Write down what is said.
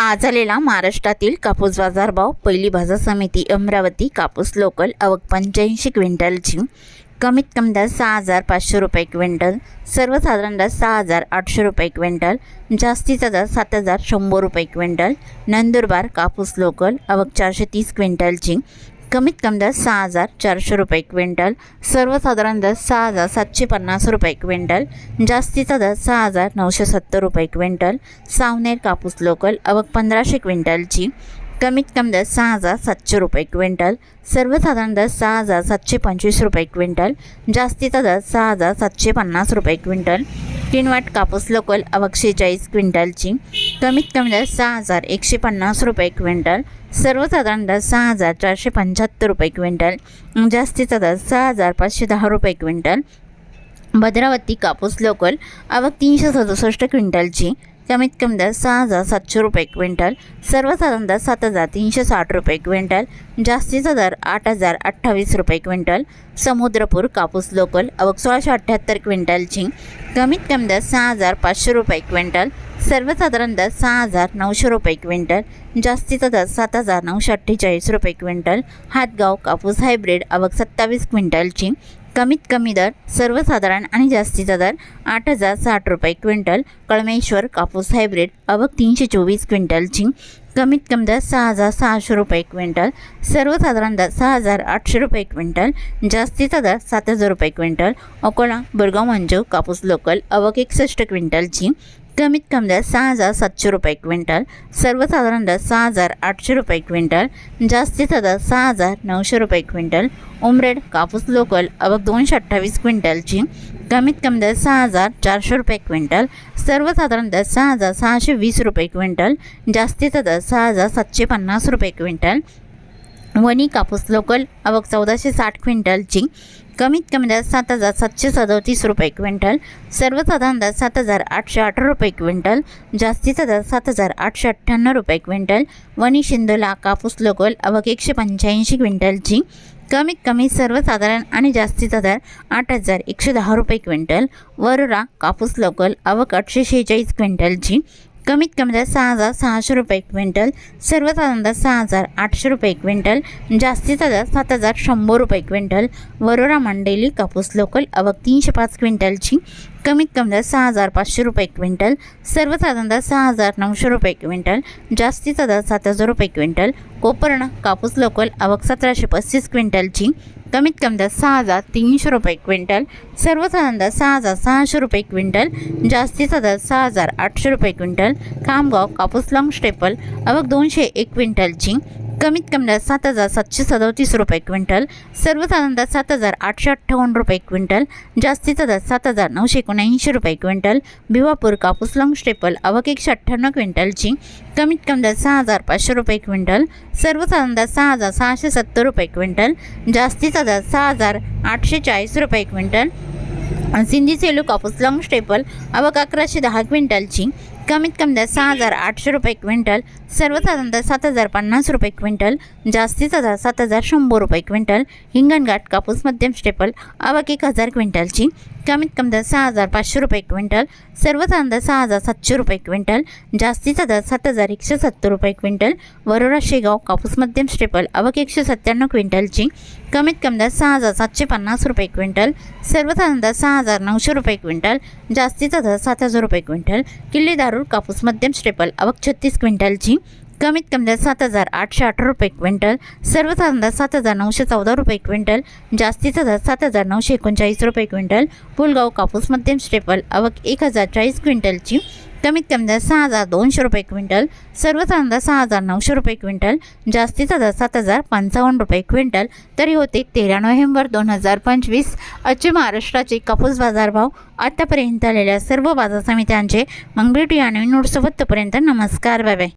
आज आलेला महाराष्ट्रातील कापूस बाजारभाव पहिली बाजार समिती अमरावती कापूस लोकल अवक पंच्याऐंशी क्विंटलची कमीत कमी दर सहा हजार पाचशे रुपये क्विंटल सर्वसाधारण दर सहा हजार आठशे रुपये क्विंटल जास्तीचा दर सात हजार शंभर रुपये क्विंटल नंदुरबार कापूस लोकल अवक चारशे तीस क्विंटलची कमीत कमी दर सहा हजार चारशे रुपये क्विंटल सर्वसाधारण दर सहा हजार सातशे पन्नास रुपये क्विंटल जास्तीचा दर सहा हजार नऊशे सत्तर रुपये क्विंटल सावनेर कापूस लोकल अवक पंधराशे क्विंटलची कमीत कमी दर सहा हजार सातशे रुपये क्विंटल सर्वसाधारण दर सहा हजार सातशे पंचवीस रुपये क्विंटल जास्तीचा दर सहा हजार सातशे पन्नास रुपये क्विंटल किनवाट कापूस लोकल अवक शेचाळीस क्विंटलची. कमीत कमी दर सहा हजार एकशे पन्नास रुपये क्विंटल. सर्वसाधारण दर सहा हजार चारशे पंच्याहत्तर रुपये क्विंटल. जास्तीचा दर सहा हजार पाचशे दहा रुपये क्विंटल. भद्रावती कापूस लोकल आवक तीनशे सदुसष्ट क्विंटलची. कमीत कमी दर सहा हजार सातशे रुपये क्विंटल सर्वसाधारण दर सात हजार तीनशे साठ रुपये क्विंटल जास्तीचा दर आठ हजार अठ्ठावीस रुपये क्विंटल समुद्रपूर कापूस लोकल अवक सोळाशे अठ्ठ्याहत्तर क्विंटलची कमीत कमी दर सहा हजार पाचशे रुपये क्विंटल सर्वसाधारण दर सहा हजार नऊशे रुपये क्विंटल जास्तीचा दर सात हजार नऊशे अठ्ठेचाळीस रुपये क्विंटल हातगाव कापूस हायब्रिड अवक सत्तावीस क्विंटलची कमीत कमी दर सर्वसाधारण आणि जास्तीचा दर आठ हजार साठ रुपये क्विंटल कळमेश्वर कापूस हायब्रिड अवक तीनशे चोवीस क्विंटलची कमीत कमी दर सहा हजार सहाशे रुपये क्विंटल सर्वसाधारण दर सहा हजार आठशे रुपये क्विंटल जास्तीचा दर सात हजार रुपये क्विंटल अकोला बुरगाव मंजू कापूस लोकल अवक एकसष्ट क्विंटलची कमीत कमी दर सहा हजार सातशे रुपये क्विंटल सर्वसाधारण दर सहा हजार आठशे रुपये क्विंटल जास्तीचा दर सहा हजार नऊशे रुपये क्विंटल उमरेड कापूस लोकल अवक दोनशे अठ्ठावीस क्विंटलची कमीत कमी दर सहा हजार चारशे रुपये क्विंटल सर्वसाधारण दर सहा हजार सहाशे वीस रुपये क्विंटल जास्तीचा दर सहा हजार सातशे पन्नास रुपये क्विंटल वणी कापूस लोकल अवक चौदाशे साठ क्विंटलची. कमीत कमी दर सात हजार सातशे सदोतीस रुपये क्विंटल. सर्वसाधारण दर सात हजार आठशे अठरा रुपये क्विंटल. जास्तीचा दर सात हजार आठशे अठ्ठ्याण्णव रुपये क्विंटल. वणी शिंदोला कापूस लोकल अवक एकशे पंच्याऐंशी क्विंटलची. कमीत कमी सर्वसाधारण आणि जास्तीचा दर आठ हजार एकशे दहा रुपये क्विंटल. वरुरा कापूस लोकल अवक आठशे शेहेचाळीस क्विंटलची. कमीत कमी दर सहा हजार सहाशे रुपये क्विंटल सर्वसाधारण दर सहा हजार आठशे रुपये क्विंटल जास्तीचा दर सात हजार शंभर रुपये क्विंटल वरोरा मंडेली कापूस लोकल अवक तीनशे पाच क्विंटलची कमीत कमी दर सहा हजार पाचशे रुपये क्विंटल सर्वसाधारण दर सहा हजार नऊशे रुपये क्विंटल जास्तीचा दर सात हजार रुपये क्विंटल कोपर्ण कापूस लोकल अवक सतराशे पस्तीस क्विंटलची कमीत कमी दर सहा हजार तीनशे रुपये क्विंटल सर्वसाधारण दर सहा हजार सहाशे रुपये क्विंटल जास्तीचा दर सहा हजार आठशे रुपये क्विंटल खामगाव कापूस लॉंग स्टेपल अवघ दोनशे एक क्विंटल झिंक कमीत कमी सात हजार सातशे सदोतीस रुपये क्विंटल सर्वसाधारण दर सात हजार आठशे अठ्ठावन्न रुपये क्विंटल जास्तीचा दर सात हजार नऊशे एकोणऐंशी रुपये क्विंटल भिवापूर कापूस लॉंग स्टेपल अवक एकशे अठ्ठ्याण्णव क्विंटलची कमीत कमी दर सहा हजार पाचशे रुपये क्विंटल सर्वसाधारण दर सहा हजार सहाशे सत्तर रुपये क्विंटल जास्तीचा दर सहा हजार आठशे चाळीस रुपये क्विंटल. सिंधी सेलू कापूस लॉंग स्टेपल अवक अकराशे दहा क्विंटलची कमीत कमी दर सहा हजार आठशे रुपये क्विंटल सर्वसाधारण दर सात हजार पन्नास रुपये क्विंटल जास्तीचा दर सात हजार शंभर रुपये क्विंटल हिंगणघाट कापूस मध्यम स्टेपल अवाक एक हजार क्विंटलची कमीत कमी दर सहा हजार पाचशे रुपये क्विंटल सर्वसाधारण दर सहा हजार सातशे रुपये क्विंटल जास्तीचा दर सात हजार एकशे सत्तर रुपये क्विंटल वरोरा शेगाव कापूस मध्यम स्टेपल अवक एकशे सत्त्याण्णव क्विंटलची कमीत कमी दर सहा हजार सातशे पन्नास रुपये क्विंटल सर्वसाधारण दर सहा हजार नऊशे रुपये क्विंटल जास्तीचा दर सात हजार रुपये क्विंटल किल्ले दारूर कापूस मध्यम स्टेपल अवक छत्तीस क्विंटलची कमीत कमी दर सात हजार आठशे अठरा रुपये क्विंटल सर्वसाधारण दर सात हजार नऊशे चौदा रुपये क्विंटल जास्तीचा दर सात हजार नऊशे एकोणचाळीस रुपये क्विंटल पुलगाव कापूस मध्यम स्टेपल अवक एक हजार चाळीस क्विंटलची कमीत कमी दर सहा हजार दोनशे रुपये क्विंटल सर्वसाधारण दर सहा हजार नऊशे रुपये क्विंटल जास्तीचा दर सात हजार पंचावन्न रुपये क्विंटल तरी होते तेरा नोव्हेंबर दोन हजार पंचवीस आजचे महाराष्ट्राचे कापूस बाजारभाव आतापर्यंत आलेल्या सर्व बाजार समित्यांचे मग भेटूया नवीन नोटसोबत तोपर्यंत नमस्कार बाय बाय.